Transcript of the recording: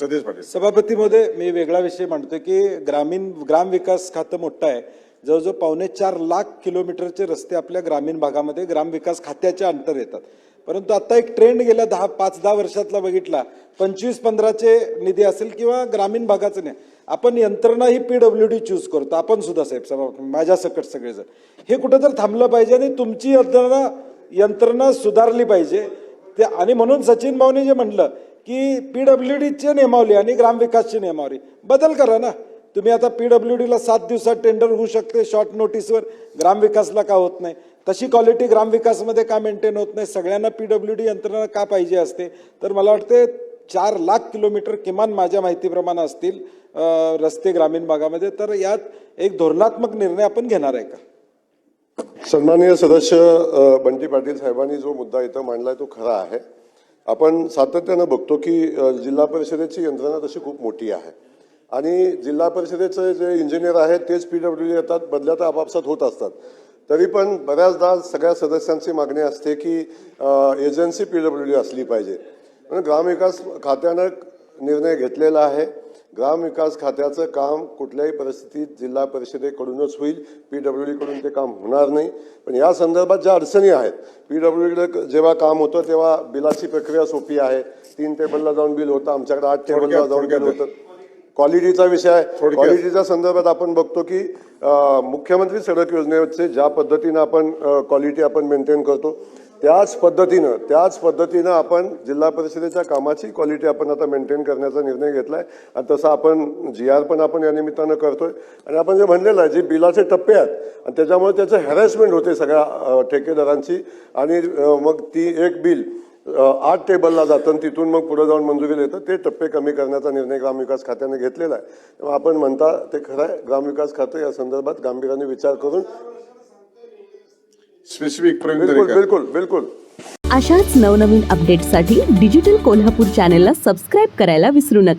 सतीश पाटील सभापतीमध्ये मी वेगळा विषय मांडतोय की ग्रामीण ग्रामविकास खातं मोठं आहे. जवळजवळ पावणे चार लाख किलोमीटरचे रस्ते आपल्या ग्रामीण भागामध्ये ग्रामविकास खात्याच्या अंतर येतात. परंतु आता एक ट्रेंड गेल्या दहा पाच दहा वर्षातला बघितला पंचवीस पंधराचे निधी असेल किंवा ग्रामीण भागाचं नाही. आपण यंत्रणा ही पी डब्ल्यू डी चूज करतो. आपण सुद्धा साहेब सभा माझ्या सकट सगळेजण. हे कुठं तर थांबलं पाहिजे आणि तुमची यंत्रणा यंत्रणा सुधारली पाहिजे. ते आणि म्हणून सचिन भाऊने जे म्हटलं की पी डब्ल्यू डीची नियमावली आणि ग्रामविकासची नियमावली बदल करा ना. तुम्ही आता पी डब्ल्यू डीला सात दिवसात टेंडर होऊ शकते शॉर्ट नोटीसवर ग्रामविकासला का होत नाही? तशी क्वालिटी ग्रामविकासमध्ये का मेंटेन होत नाही? सगळ्यांना पी डब्ल्यू डी यंत्रणा का पाहिजे असते? तर मला वाटते चार लाख किलोमीटर किमान माझ्या माहितीप्रमाणे असतील रस्ते ग्रामीण भागामध्ये. तर यात एक धोरणात्मक निर्णय आपण घेणार आहे का? सन्माननीय सदस्य बंटी पाटील साहेबांनी जो मुद्दा इथं मांडलाय तो खरा आहे. आपण सातत्यानं बघतो की जिल्हा परिषदेची यंत्रणा तशी खूप मोठी आहे. आणि जिल्हा परिषदेचे जे इंजिनियर आहेत तेच पी डब्ल्यू येतात बदल्या तर आपापसात होत असतात. तरी पण बऱ्याचदा सगळ्या सदस्यांची मागणी असते की एजन्सी पी डब्ल्यू डी असली पाहिजे. म्हणून ग्रामविकास खात्यानं निर्णय घेतलेला आहे. ग्रामविकास खात्याचं काम कुठल्याही परिस्थितीत जिल्हा परिषदेकडूनच होईल. पी डब्ल्यू डीकडून ते काम होणार नाही. पण या संदर्भात ज्या अडचणी आहेत पी डब्ल्यू डीकडे जेव्हा काम होतं तेव्हा बिलाची प्रक्रिया सोपी आहे. तीन टेबलला जाऊन बिल होतं. आमच्याकडे आठ टेबलला जाऊन बिल. होतं. क्वालिटीचा विषय आहे. क्वालिटीच्या संदर्भात आपण बघतो की मुख्यमंत्री सडक योजनेचे ज्या पद्धतीनं आपण क्वालिटी आपण मेंटेन करतो त्याच पद्धतीनं त्याच पद्धतीनं आपण जिल्हा परिषदेच्या कामाची क्वालिटी आपण आता मेंटेन करण्याचा निर्णय घेतला आहे आणि तसं आपण जी आर पण आपण या निमित्तानं करतोय. आणि आपण जे म्हणलेलं आहे जे बिलाचे टप्पे आहेत आणि त्याच्यामुळे त्याचं हॅरॅसमेंट होते सगळ्या ठेकेदारांची. आणि मग ती एक बिल आठ टेबलला जातं आणि तिथून मग पुढे जाऊन मंजुरी येतं ते टप्पे कमी करण्याचा निर्णय ग्रामविकास खात्याने घेतलेला आहे. आपण म्हणता ते खरं आहे ग्रामविकास खातं या संदर्भात गांभीर्याने विचार करून स्पेसिफिक बिलकुल बिलकुल बिलकुल. अशाच नवनवीन अपडेट्ससाठी डिजिटल कोल्हापूर चॅनेलला सबस्क्राईब करायला विसरू नका.